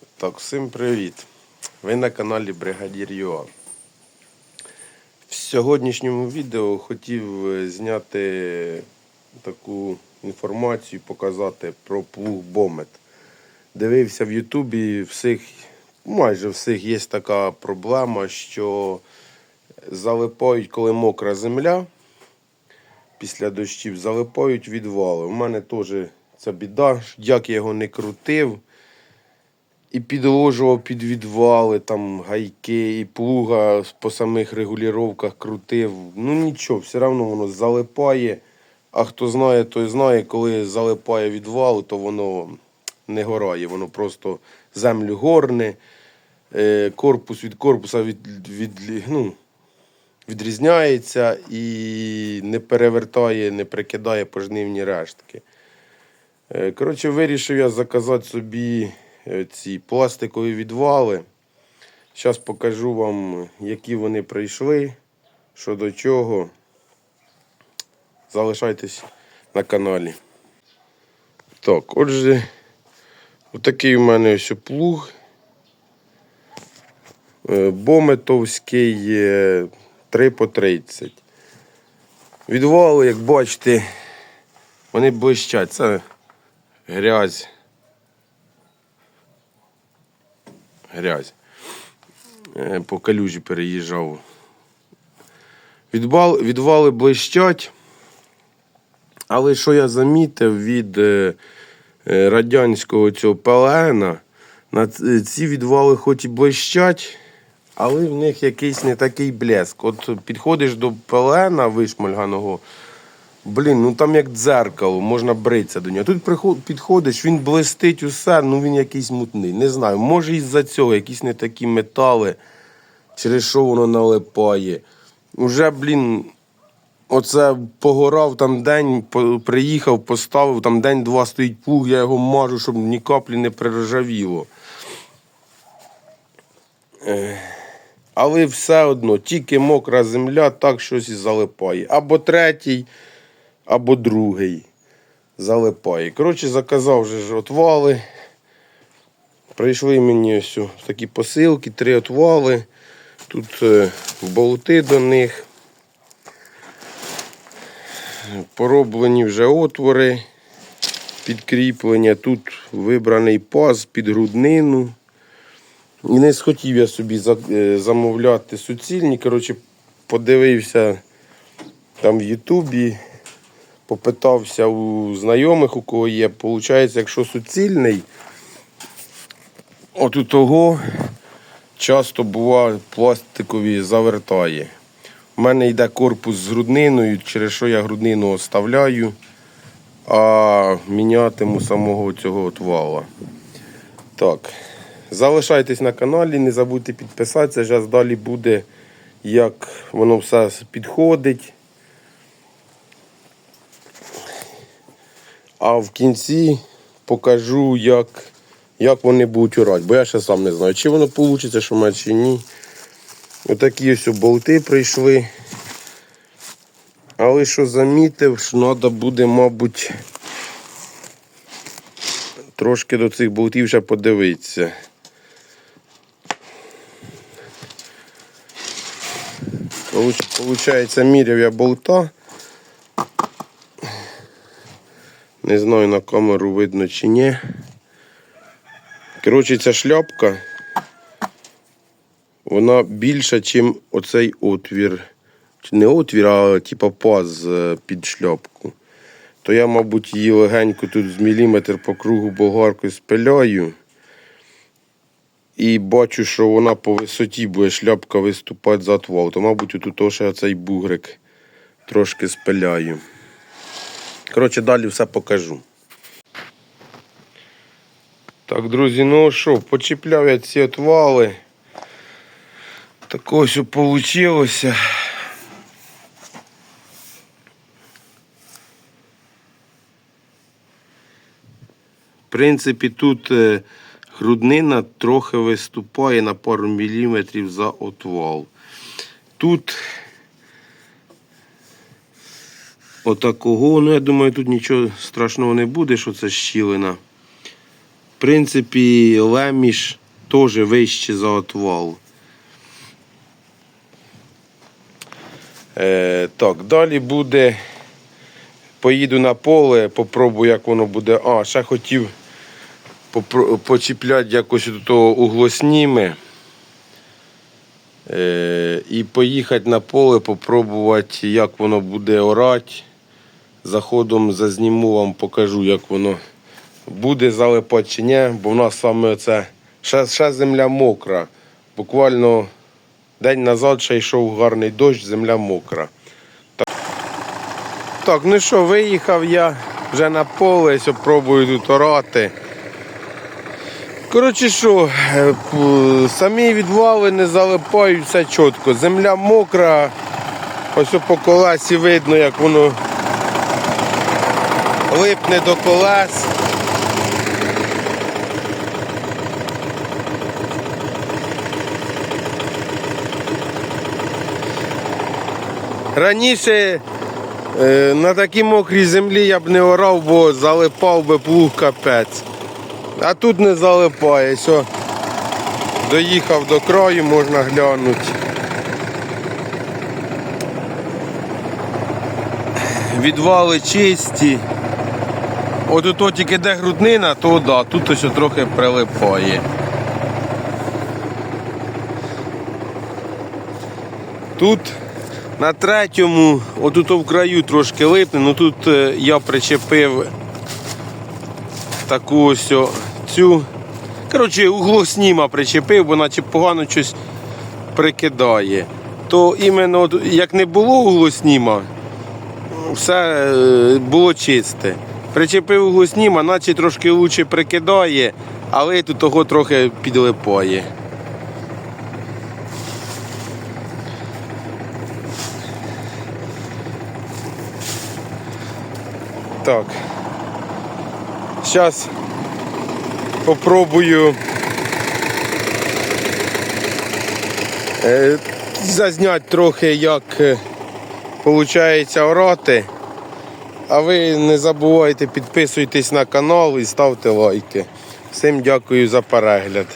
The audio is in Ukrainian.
Так, всім привіт! Ви на каналі Бригадір ЮА. В сьогоднішньому відео хотів е, зняти таку інформацію, показати про плуг Бомет. Дивився в Ютубі всіх, майже всіх є така проблема, що залипають, коли мокра земля. Після дощів залипають відвали. У мене теж ця біда, як я його не крутив і підложував під відвали, там гайки, і плуга по самих регулюваннях крутив. Ну нічого, все одно воно залипає. А хто знає, той знає, коли залипає відвал, то воно не горає, воно просто землю горне, е, корпус від корпуса від, від, ну, відрізняється і не перевертає, не прикидає пожнивні рештки. Е, Коротше, вирішив я заказати собі ці пластикові відвали. Зараз покажу вам, які вони прийшли, що до чого. Залишайтесь на каналі. Так, отже, отакий у мене ось плуг. Е, Бометовський е, 3 по 30. Відвали, як бачите, вони блищать. Це грязь. Грязь. Е, По калюжі переїжджав. Відвал, відвали блищать. Але що я замітив від е, е, радянського цього ПЛН, на ці відвали хоч і блищать, але в них якийсь не такий блеск. От підходиш до ПЛН вишмальганого, блін, ну там як дзеркало, можна бритися до нього. Тут підходиш, він блистить усе, ну він якийсь мутний. Не знаю, може із-за цього якісь не такі метали, через що воно налипає. Уже, блін, Оце погорав там день, приїхав, поставив, там день-два стоїть плуг, я його мажу, щоб ні каплі не приржавіло. Але все одно, тільки мокра земля, так щось і залипає. Або третій, або другий залипає. Коротше, заказав вже отвали. Прийшли мені ось такі посилки, три отвали. Тут е, болти до них. Пороблені вже отвори, підкріплення. Тут вибраний паз під груднину. І не схотів я собі е, замовляти суцільні. Коротше, подивився там в Ютубі, попитався у знайомих, у кого є. Получається, якщо суцільний, от у того часто буває пластикові завертає. У мене йде корпус з грудниною, через що я груднину оставляю, а мінятиму самого цього отвала. Так. Залишайтесь на каналі, не забудьте підписатися. Зараз далі буде, як воно все підходить. А в кінці покажу, як, як вони будуть урати. Бо я ще сам не знаю, чи воно вийде, що мене, чи ні. Отакі ось болти прийшли. Але що замітив, що треба буде, мабуть, трошки до цих болтів ще подивитися. Получається, міряв я болта. Не знаю на камеру видно чи ні. Коротше, ця шляпка вона більша, ніж оцей отвір. Не отвір, а типа паз е, під шляпку. То я, мабуть, її легенько тут з міліметр по кругу болгаркою спиляю. І бачу, що вона по висоті буде шляпка виступати за отвал. То, мабуть, тут ще цей бугрик трошки спиляю. Коротше, далі все покажу. Так, друзі, ну що, почіпляв я ці отвали. Так ось вийшло. В принципі, тут е, груднина трохи виступає на пару міліметрів за отвал. Тут отакого, ну я думаю, тут нічого страшного не буде, що це щілина. В принципі, леміш теж вище за отвал. Е, так, далі буде. Поїду на поле, попробую, як воно буде. А, ще хотів почіпляти якось до того углосніми. Е, і поїхати на поле, попробувати, як воно буде орати. Заходом зазніму вам, покажу, як воно буде залипати чи ні, бо в нас саме це ще, ще земля мокра. Буквально день назад ще йшов гарний дощ, земля мокра. Так, так ну що, виїхав я вже на поле, пробую тут орати. Коротше що, е, самі відвали не залипають, все чітко. Земля мокра, ось по колесі видно, як воно липне до колес. Раніше е, на такій мокрій землі я б не орав, бо залипав би плуг капець. А тут не залипає, все. Доїхав до краю, можна глянути. Відвали чисті. От тут тільки де груднина, то да, тут ось трохи прилипає. Тут на третьому, отут в краю трошки липне, ну тут е, я причепив таку ось цю. Коротше, углосніма причепив, бо наче погано щось прикидає. То іменно як не було углосніма, все е, було чисте. Причепив углосніма, наче трошки лучше прикидає, але тут того трохи підлипає. Так. Зараз попробую е, зазняти трохи, як виходить орати. А ви не забувайте підписуйтесь на канал і ставте лайки. Всім дякую за перегляд.